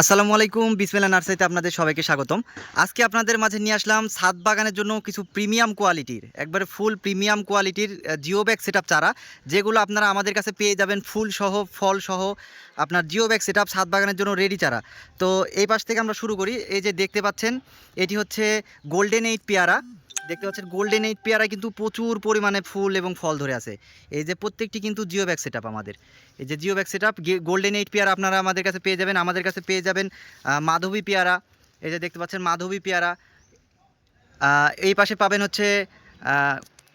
আসসালামু আলাইকুম বিসমিল্লা নার্সারিতে আপনাদের সবাইকে স্বাগতম। আজকে আপনাদের মাঝে নিয়ে আসলাম ছাদ বাগানের জন্য কিছু প্রিমিয়াম কোয়ালিটির, একবারে ফুল প্রিমিয়াম কোয়ালিটির জিও ব্যাগ সেট চারা, যেগুলো আপনারা আমাদের কাছে পেয়ে যাবেন ফুল সহ, ফল সহ, আপনার জিও ব্যাগ সেট ছাদ বাগানের জন্য রেডি চারা। তো এই পাশ থেকে আমরা শুরু করি, এই যে দেখতে পাচ্ছেন, এটি হচ্ছে গোল্ডেন এইট পেয়ারা। দেখতে পাচ্ছেন গোল্ডেন এইট পেয়ারা কিন্তু প্রচুর পরিমাণে ফুল এবং ফল ধরে আছে। এই যে প্রত্যেকটি কিন্তু জিও ব্যাগ সেট আমাদের। এই যে geo bag set golden eight পেয়ারা আপনারা আমাদের কাছে পেয়ে যাবেন। আমাদের কাছে পেয়ে যাবেন মাধবী পেয়ারা। এই যে দেখতে পাচ্ছেন মাধবী পেয়ারা। এই পাশে পাবেন হচ্ছে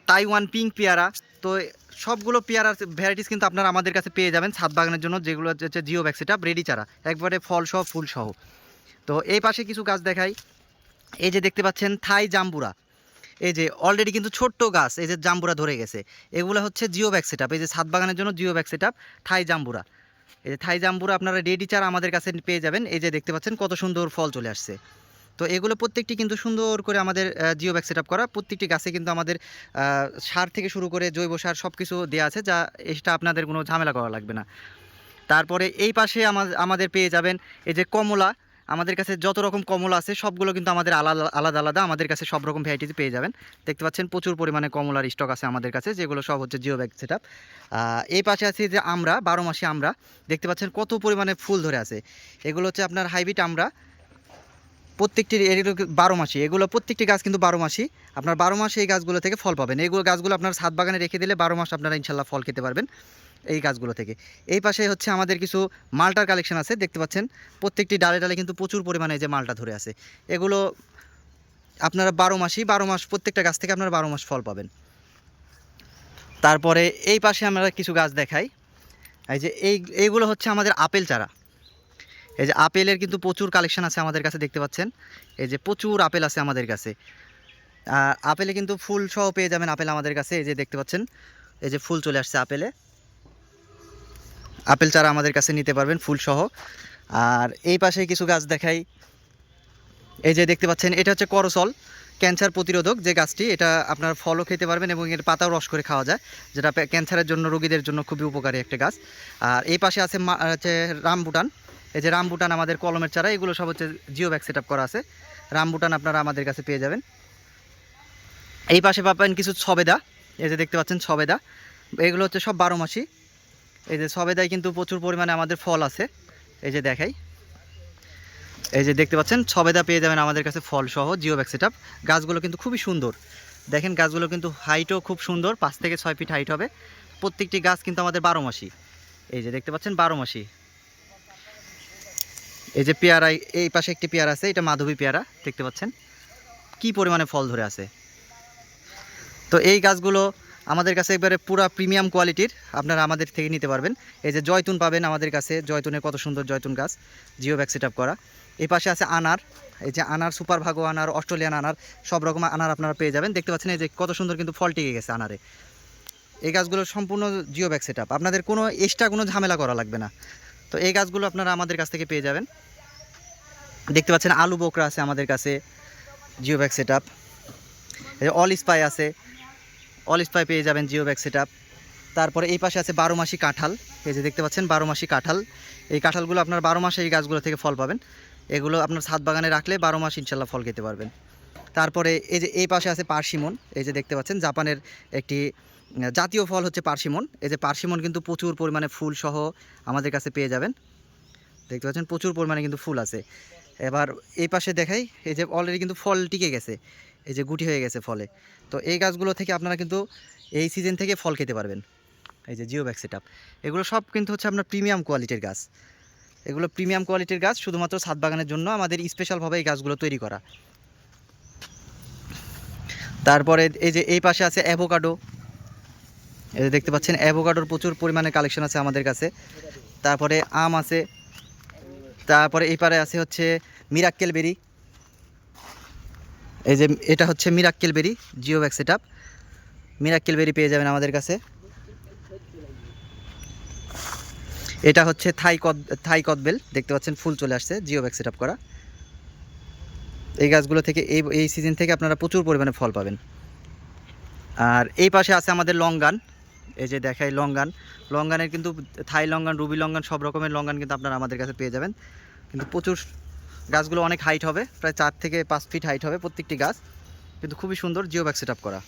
তাইওয়ান পিঙ্ক পেয়ারা। তো সবগুলো পেয়ারার ভ্যারাইটিস কিন্তু আপনারা আমাদের কাছে পেয়ে যাবেন ছাদ বাগানের জন্য, যেগুলো হচ্ছে জিও ব্যাগ সেট রেডি চারা। একবারে ফল সহ, ফুল সহ। তো এই পাশে কিছু গাছ দেখাই। এই যে দেখতে পাচ্ছেন থাই জাম্বুরা। এই যে অলরেডি কিন্তু ছোট্ট গাছ, এই যে জাম্বুরা ধরে গেছে। এগুলো হচ্ছে জিও ব্যাগ সেট এই যে ছাদ বাগানের জন্য জিও ব্যাগ সেট থাই জাম্বুরা। এই যে থাই জাম্বুরা আপনারা রেডি চারা আমাদের কাছে পেয়ে যাবেন, এই যে দেখতে পাচ্ছেন কত সুন্দর ফল চলে আসছে। তো এগুলো প্রত্যেকটি কিন্তু সুন্দর করে আমাদের জিও ব্যাগ সেট করা, প্রত্যেকটি গাছে কিন্তু আমাদের সার থেকে শুরু করে জৈব সার সব কিছু দেওয়া আছে, যা এটা আপনাদের কোনো ঝামেলা করা লাগবে না। তারপরে এই পাশে আমাদের পেয়ে যাবেন এই যে কমলা আমাদের কাছে যত রকম কমলা আছে, সবগুলো কিন্তু আমাদের আলাদা আলাদা আলাদা, আমাদের কাছে সব রকম ভ্যারাইটিস পেয়ে যাবেন। দেখতে পাচ্ছেন প্রচুর পরিমাণে কমলার স্টক আছে আমাদের কাছে, যেগুলো সব হচ্ছে জিও ব্যাগ সেট এই পাশে আছে যে আমরা, বারো মাসে আমরা, দেখতে পাচ্ছেন কত পরিমাণে ফুল ধরে আছে। এগুলো হচ্ছে আপনার হাইব্রিড আমরা, প্রত্যেকটি এগুলো বারো মাসি, এগুলো প্রত্যেকটি গাছ কিন্তু বারো মাসি। আপনার বারো মাসে এই গাছগুলো থেকে ফল পাবেন। এইগুলো গাছগুলো আপনার ছাদ বাগানে রেখে দিলে বারো মাস আপনারা ইনশাল্লাহ ফল খেতে পারবেন। এই গাছগুলো থেকে। এই পাশে হচ্ছে আমাদের কিছু মালটার কালেকশন আছে, দেখতে পাচ্ছেন? প্রত্যেকটি ডালে ডালে কিন্তু প্রচুর পরিমাণে যে মালটা ধরে আছে। এগুলো আপনারা বারো মাসই, বারো মাস, প্রত্যেকটা গাছ থেকে আপনারা বারো মাস ফল পাবেন। তারপরে এই পাশে আমরা কিছু গাছ দেখাই। এই যে এই, এইগুলো হচ্ছে আমাদের আপেল চারা। এই যে আপেলের কিন্তু প্রচুর কালেকশন আছে আমাদের কাছে, দেখতে পাচ্ছেন? এই যে প্রচুর আপেল আছে আমাদের কাছে। আর আপেলে কিন্তু ফুল সহ পেয়ে যাবেন আপেল আমাদের কাছে, এই যে দেখতে পাচ্ছেন? এই যে ফুল চলে আসছে আপেলে। আপেল চারা আমাদের কাছে নিতে পারবেন, ফুল সহ। আর এই পাশে কিছু গাছ দেখাই। এই যে দেখতে পাচ্ছেন, এটা হচ্ছে করসল, ক্যান্সার প্রতিরোধক যে গাছটি, এটা আপনার ফলও খেতে পারবেন এবং এর পাতাও রস করে খাওয়া যায়, যেটা ক্যান্সারের জন্য, রোগীদের জন্য খুবই উপকারী একটা গাছ। আর এই পাশে আছে হচ্ছে রামবুটান। এই যে রামবুটান আমাদের কলমের চারা, এগুলো সব হচ্ছে জিও ব্যাগ সেট করা আছে। রামবুটান আপনারা আমাদের কাছে পেয়ে যাবেন। এই পাশে পাবেন কিছু সবেদা এই যে দেখতে পাচ্ছেন সবেদা এগুলো হচ্ছে সব বারো মাসি। এই যে সবেদায় কিন্তু প্রচুর পরিমাণে আমাদের ফল আছে। এই যে দেখাই। এই যে দেখতে পাচ্ছেন সবেদা পেয়ে যাবেন আমাদের কাছে ফল সহ জিও ব্যাগ সেট গাছগুলো কিন্তু খুবই সুন্দর। দেখেন গাছগুলো কিন্তু হাইটও খুব সুন্দর, পাঁচ থেকে ছয় ফিট হাইট হবে। প্রত্যেকটি গাছ কিন্তু আমাদের বারো মাসি। এই যে দেখতে পাচ্ছেন, বারো মাসি। এই যে পেয়ারা, এই পাশে একটি পেয়ারা আছে, এটা মাধবী পেয়ারা, দেখতে পাচ্ছেন। কি পরিমাণে ফল ধরে আছে। তো এই গাছগুলো আমাদের কাছে একবারে পুরা প্রিমিয়াম কোয়ালিটির আপনারা আমাদের থেকে নিতে পারবেন। এই যে জয়তুন পাবেন আমাদের কাছে, জয়তুনের কত সুন্দর জয়তুন গাছ, জিও ব্যাগ সেট করা। এই পাশে আছে আনার, এই যে আনার সুপার ভাগো আনার, অস্ট্রেলিয়ান আনার, সব রকম আনার আপনারা পেয়ে যাবেন। দেখতে পাচ্ছেন এই যে কত সুন্দর কিন্তু ফল টিকে গেছে আনারে। এই গাছগুলো সম্পূর্ণ জিও ব্যাগ সেট আপনাদের কোনো এক্সট্রা কোনো ঝামেলা করা লাগবে না। তো এই গাছগুলো আপনারা আমাদের কাছ থেকে পেয়ে যাবেন। দেখতে পাচ্ছেন আলু বোকরা আছে আমাদের কাছে, geo bag set up all spice আছে। অল স্পাই পেয়ে যাবেন জিও ব্যাগ সেট তারপরে এই পাশে আছে বারো মাসি কাঁঠাল। এই যে দেখতে পাচ্ছেন, বারো মাসি কাঁঠাল। এই কাঁঠালগুলো আপনার বারো মাসে এই গাছগুলো থেকে ফল পাবেন। এগুলো আপনার ছাদ বাগানে রাখলে বারো মাস ইনশাল্লাহ ফল খেতে পারবেন। তারপরে এই যে এই পাশে আছে পার্সিমন। এই যে দেখতে পাচ্ছেন, জাপানের একটি জাতীয় ফল হচ্ছে পার্সিমন। এই যে পার্সিমন কিন্তু প্রচুর পরিমাণে ফুল সহ আমাদের কাছে পেয়ে যাবেন। দেখতে পাচ্ছেন, প্রচুর পরিমাণে কিন্তু ফুল আছে। এবার এই পাশে দেখাই, এই যে অলরেডি কিন্তু ফল টিকে গেছে। এই যে গুটি হয়ে গেছে ফলে। তো এই গাছগুলো থেকে আপনারা কিন্তু এই সিজন থেকে ফল খেতে পারবেন। এই যে জিও সেট এগুলো সব কিন্তু হচ্ছে আপনার প্রিমিয়াম কোয়ালিটির গাছ। এগুলো প্রিমিয়াম কোয়ালিটির গাছ শুধুমাত্র ছাদ বাগানের জন্য আমাদের স্পেশালভাবে এই গাছগুলো তৈরি করা। তারপরে এই যে এই পাশে আছে অ্যাভোকাডো এই যে দেখতে পাচ্ছেন অ্যাভোকাডোর প্রচুর পরিমাণে কালেকশন আছে আমাদের কাছে। তারপরে আম আছে। তারপরে এই পারে আছে হচ্ছে মিরাক্কেল বেরি এই যে এটা হচ্ছে miracle berry geo bag set up miracle berry পেয়ে যাবেন আমাদের কাছে। এটা হচ্ছে থাই কদ, থাই কদবেল দেখতে পাচ্ছেন, ফুল চলে আসছে জিও ব্যাগ সেট আপ করা। এই গাছগুলো থেকে এই এই সিজন থেকে আপনারা প্রচুর পরিমাণে ফল পাবেন। আর এই পাশে আছে আমাদের লঙ্গান। এই যে দেখাই লঙ্গান। লঙ্গানের কিন্তু, থাই লঙ্গান, রুবি লঙ্গান, সব রকমের লঙ্গান কিন্তু আপনারা আমাদের কাছে পেয়ে যাবেন। কিন্তু প্রচুর গাছগুলো অনেক হাইট হবে, প্রায় চার থেকে পাঁচ ফিট হাইট হবে প্রত্যেকটি গাছ। কিন্তু খুবই সুন্দর জিও ব্যাগ সেট করা।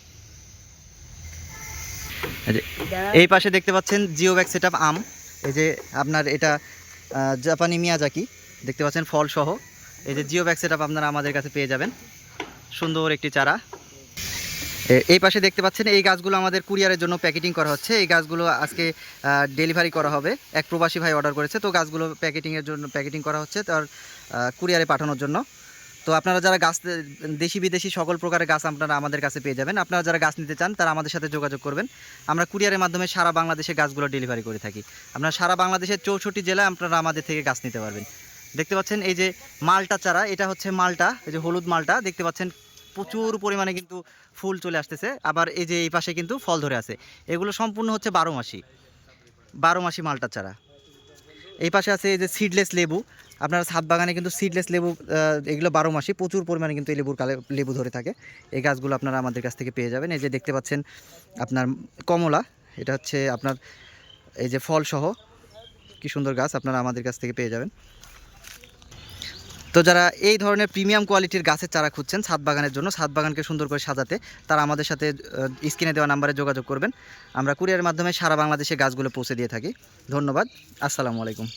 এই পাশে দেখতে পাচ্ছেন জিও ব্যাগ সেট আম। এই যে আপনার এটা জাপানি মিয়াজাকি দেখতে পাচ্ছেন ফল সহ এই যে জিও ব্যাগ সেট আপনারা আমাদের কাছে পেয়ে যাবেন। সুন্দর একটি চারা। এই পাশে দেখতে পাচ্ছেন, এই গাছগুলো আমাদের কুরিয়ারের জন্য প্যাকেটিং করা হচ্ছে। এই গাছগুলো আজকে ডেলিভারি করা হবে। এক প্রবাসী ভাই অর্ডার করেছে, তো গাছগুলো প্যাকেটিংয়ের জন্য, প্যাকেটিং করা হচ্ছে তার কুরিয়ারে পাঠানোর জন্য। তো আপনারা যারা গাছ দেশি বিদেশি সকল প্রকারের গাছ আপনারা আমাদের কাছে পেয়ে যাবেন। আপনারা যারা গাছ নিতে চান, তারা আমাদের সাথে যোগাযোগ করবেন। আমরা কুরিয়ারের মাধ্যমে সারা বাংলাদেশে গাছগুলো ডেলিভারি করে থাকি। আপনারা সারা বাংলাদেশের চৌষট্টি জেলায় আপনারা আমাদের থেকে গাছ নিতে পারবেন। দেখতে পাচ্ছেন, এই যে মালটা চারা, এটা হচ্ছে মালটা, এই যে হলুদ মালটা। দেখতে পাচ্ছেন প্রচুর পরিমাণে কিন্তু ফুল চলে আসতেছে। আবার এই যে এই পাশে কিন্তু ফল ধরে আছে। এগুলো সম্পূর্ণ হচ্ছে বারো মাসি। বারো মাসি মালটা চারা। এই পাশে আছে এই যে সিডলেস লেবু। আপনার ছাদ বাগানে কিন্তু সিডলেস লেবু এগুলো বারো মাসি। প্রচুর পরিমাণে কিন্তু এই লেবুর কালে, লেবু ধরে থাকে। এই গাছগুলো আপনারা আমাদের কাছ থেকে পেয়ে যাবেন। এই যে দেখতে পাচ্ছেন আপনার কমলা। এটা হচ্ছে আপনার এই যে ফলসহ। কি সুন্দর গাছ আপনারা আমাদের কাছ থেকে পেয়ে যাবেন। তো যারা এই ধরনের প্রিমিয়াম কোয়ালিটির গাছের চারা খুঁজছেন ছাদ বাগানের জন্য, ছাদ বাগানকে সুন্দর করে সাজাতে, তারা আমাদের সাথে স্ক্রিনে দেওয়া নাম্বারে যোগাযোগ করবেন। আমরা কুরিয়ারের মাধ্যমে সারা বাংলাদেশে গাছগুলো পৌঁছে দিয়ে থাকি। ধন্যবাদ। আসসালামু আলাইকুম।